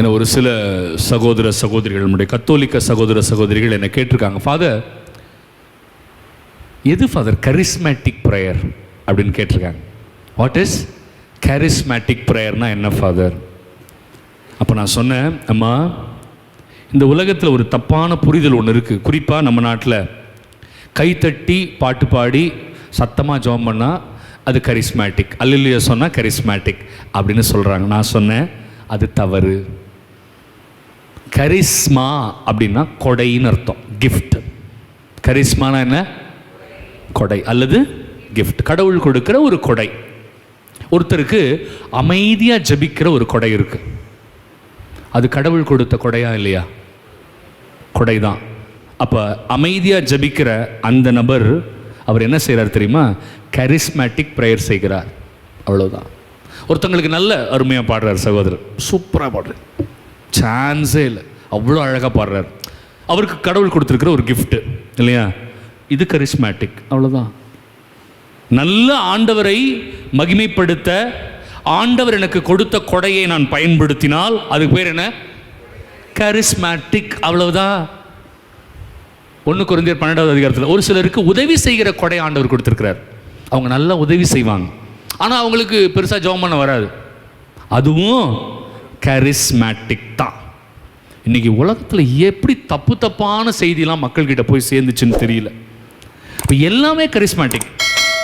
என ஒரு சில சகோதர சகோதரிகள் நம்முடைய கத்தோலிக்க சகோதர சகோதரிகள் என்னை கேட்டிருக்காங்க ஃபாதர் எது ஃபாதர் கரிஸ்மேட்டிக் ப்ரேயர் அப்படின்னு கேட்டிருக்காங்க. வாட் இஸ் கரிஸ்மேட்டிக் ப்ரேயர்னா என்ன ஃபாதர் அப்போ நான் சொன்னேன் அம்மா இந்த உலகத்தில் ஒரு தப்பான புரிதல் ஒன்று இருக்குது குறிப்பாக நம்ம நாட்டில் கைத்தட்டி பாட்டு பாடி சத்தமாக ஜோம் பண்ணால் அது கரிஸ்மேட்டிக் அல்லையா சொன்னால் கரிஸ்மேட்டிக் அப்படின்னு சொல்கிறாங்க நான் சொன்னேன் அது தவறு. கரிஸ்மா அப்படின்னா கொடைன்னு அர்த்தம். கிஃப்ட் கரிஸ்மானா என்ன? கொடை. அல்லது கிஃப்ட் கடவுள் கொடுக்கிற ஒரு கொடை. ஒருத்தருக்கு அமைதியாக ஜெபிக்கிற ஒரு கொடை இருக்கு. அது கடவுள் கொடுத்த கொடையா இல்லையா? கொடை தான் அப்போ அமைதியாக ஜெபிக்கிற அந்த நபர் அவர் என்ன செய்கிறார் தெரியுமா? கரிஸ்மேட்டிக் ப்ரேயர் செய்கிறார். அவ்வளோதான் ஒருத்தங்களுக்கு நல்ல அருமையாக பாடுறார் சகோதரர். சூப்பராக பாடுறார். சான்ஸே இல்லை. அவ்வளோ அழகாக பாடுறார். அவருக்கு கடவுள் கொடுத்துருக்கிற ஒரு gift இல்லையா? இது கரிஸ்மேட்டிக் அவ்வளோதான் நல்ல ஆண்டவரை மகிமைப்படுத்த ஆண்டவர் எனக்கு கொடுத்த கொடையை நான் பயன்படுத்தினால் அதுக்கு பேர் என்ன? கரிஸ்மேட்டிக் அவ்வளவுதான். ஒன்று குறைந்தர் பன்னெண்டாவது அதிகாரத்தில் ஒரு சிலருக்கு உதவி செய்கிற கொடை ஆண்டவர் கொடுத்துருக்கிறார். அவங்க நல்லா உதவி செய்வாங்க. ஆனால் அவங்களுக்கு பெருசாக ஜெபம் பண்ண வராது. அதுவும் கரிஸ்மேட்டிக் தான். இன்னைக்கு உலகத்தில் எப்படி தப்பு தப்பான செய்திலாம் மக்கள்கிட்ட போய் சேர்ந்துச்சுன்னு தெரியல. இப்போ எல்லாமே கரிஸ்மேட்டிக்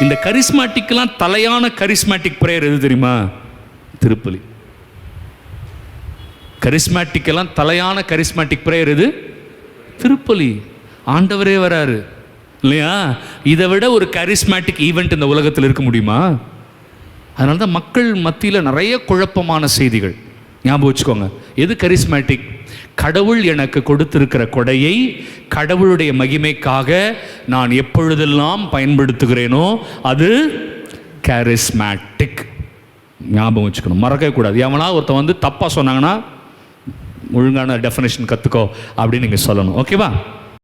இந்த கரிஸ்மேட்டிக்கெலாம் தலையான கரிஸ்மேட்டிக் ப்ரேயர் எது தெரியுமா? திருப்பலி. கரிஸ்மேட்டிக்கெல்லாம் தலையான கரிஸ்மேட்டிக் ப்ரேயர் எது? திருப்பலி. ஆண்டவரே வராரு. இல்லையா? இதை விட ஒரு கரிஸ்மேட்டிக் ஈவெண்ட் இந்த உலகத்தில் இருக்க முடியுமா? அதனால தான் மக்கள் மத்தியில் நிறைய குழப்பமான செய்திகள். ஞாபகம் வச்சுக்கோங்க. எது கரிஸ்மேட்டிக் கடவுள் எனக்கு கொடுத்திருக்கிற கொடையை கடவுளுடைய மகிமைக்காக நான் எப்பொழுதெல்லாம் பயன்படுத்துகிறேனோ அது கரிஸ்மேட்டிக் ஞாபகம் வச்சுக்கணும். மறக்கவே கூடாது. எவனா ஒருத்தன் வந்து தப்பாக சொன்னாங்கன்னா ஒழுங்கான டெஃபினேஷன் கற்றுக்கோ அப்படின்னு நீங்கள் சொல்லணும். ஓகேவா